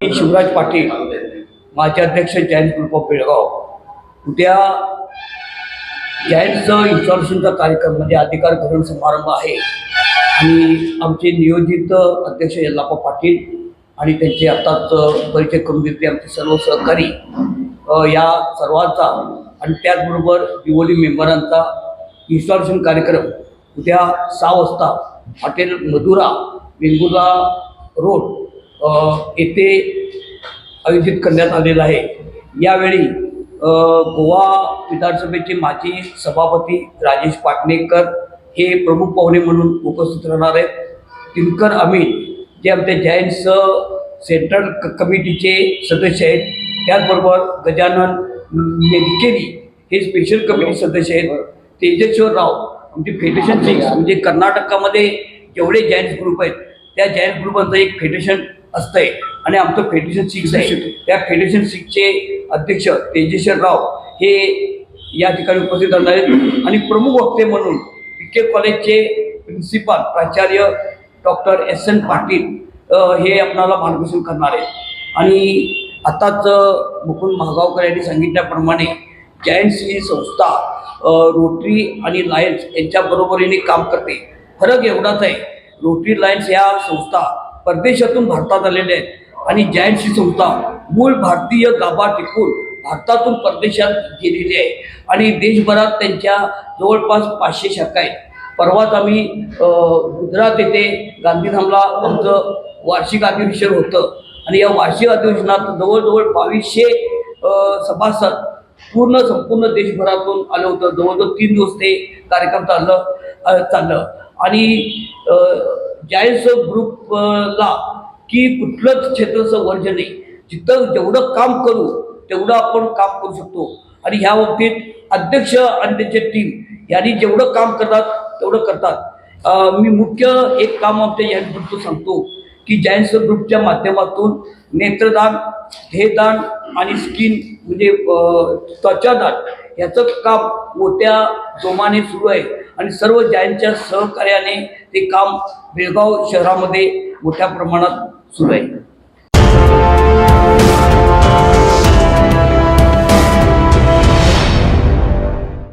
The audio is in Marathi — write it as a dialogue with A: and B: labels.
A: मी शिवराज पाटील माझे अध्यक्ष जयंत ग्रुप ऑफ बेळगाव उद्या जयंतचं इन्स्टॉलेशनचा कार्यक्रम म्हणजे अधिकार ग्रहण समारंभ आहे. आणि आमचे नियोजित अध्यक्ष यल्लाप्पा पाटील आणि त्यांचे आत्ताच परिचय करून घेतले आमचे सर्व सहकारी. या सर्वांचा आणि त्याचबरोबर दिवोली मेंबरांचा इन्स्टॉलेशन कार्यक्रम उद्या सहा वाजता हॉटेल मधुरा वेंगुर्ला रोड येथे आयोजित करण्यात आलेलं आहे. यावेळी गोवा विधानसभेचे माजी सभापती राजेश पाटणेकर हे प्रमुख पाहुणे म्हणून उपस्थित राहणार आहेत. दिनकर अमीन जे आमच्या जैन्स सेंट्रल क कमिटीचे सदस्य आहेत. त्याचबरोबर गजानन नेदकेरी हे स्पेशल कमिटी सदस्य आहेत. तेजेश्वर राव आमचे फेडरेशन सिक्स म्हणजे कर्नाटकामध्ये जेवढे जैन्स ग्रुप आहेत त्या जैन्स ग्रुपांचा एक फेडरेशन असतंय. आणि आमचं फेडरेशन सिक्स आहे. त्या फेडरेशन सिक्सचे अध्यक्ष तेजेश्वर राव हे या ठिकाणी उपस्थित राहणार आहेत. आणि प्रमुख वक्ते म्हणून के कॉलेजचे प्रिन्सिपाल प्राचार्य डॉक्टर एस एन पाटील हे आपणाला मार्गदर्शन करणार आहेत. आणि आताच मुकुंद महागावकर यांनी सांगितल्याप्रमाणे जायंट्स ही संस्था रोटरी आणि लायन्स यांच्या बरोबरीने काम करते. फरक एवढाच आहे. रोटरी लायन्स या संस्था परदेशातून भारतात आलेले आहेत. आणि जायंट्स संस्था मूळ भारतीय गाभा टिकून भारतातून परदेशात गेलेली आहे आणि देशभरात त्यांच्या जवळपास पाचशे शाखा आहेत. परवाच आम्ही गुजरात येथे गांधीधामला आमचं वार्षिक अधिवेशन होतं. आणि या वार्षिक अधिवेशनात जवळजवळ बावीसशे सभासद पूर्ण संपूर्ण देशभरातून आलं होतं. जवळजवळ तीन दिवस ते कार्यक्रम चाललं चाललं. आणि जायन्स ग्रुपला की कुठलंच क्षेत्राचं वर्ज नाही जिथं जेवढं काम करू तेवढं आपण काम करू शकतो. आणि ह्या बाबतीत अध्यक्ष आणि त्यांचे टीम यांनी जेवढं काम करतात तेवढं करतात. मी मुख्य एक काम आमच्या यांच्याबद्दल ग्रुपचं सांगतो की जायन्स ग्रुपच्या माध्यमातून नेत्रदान हेदान आणि स्किन म्हणजे त्वचादान याचं काम मोठ्या जोमाने सुरू आहे. आणि सर्व ज्यांच्या सहकार्याने ते काम बेळगाव शहरामध्ये मोठ्या प्रमाणात सुरू आहे.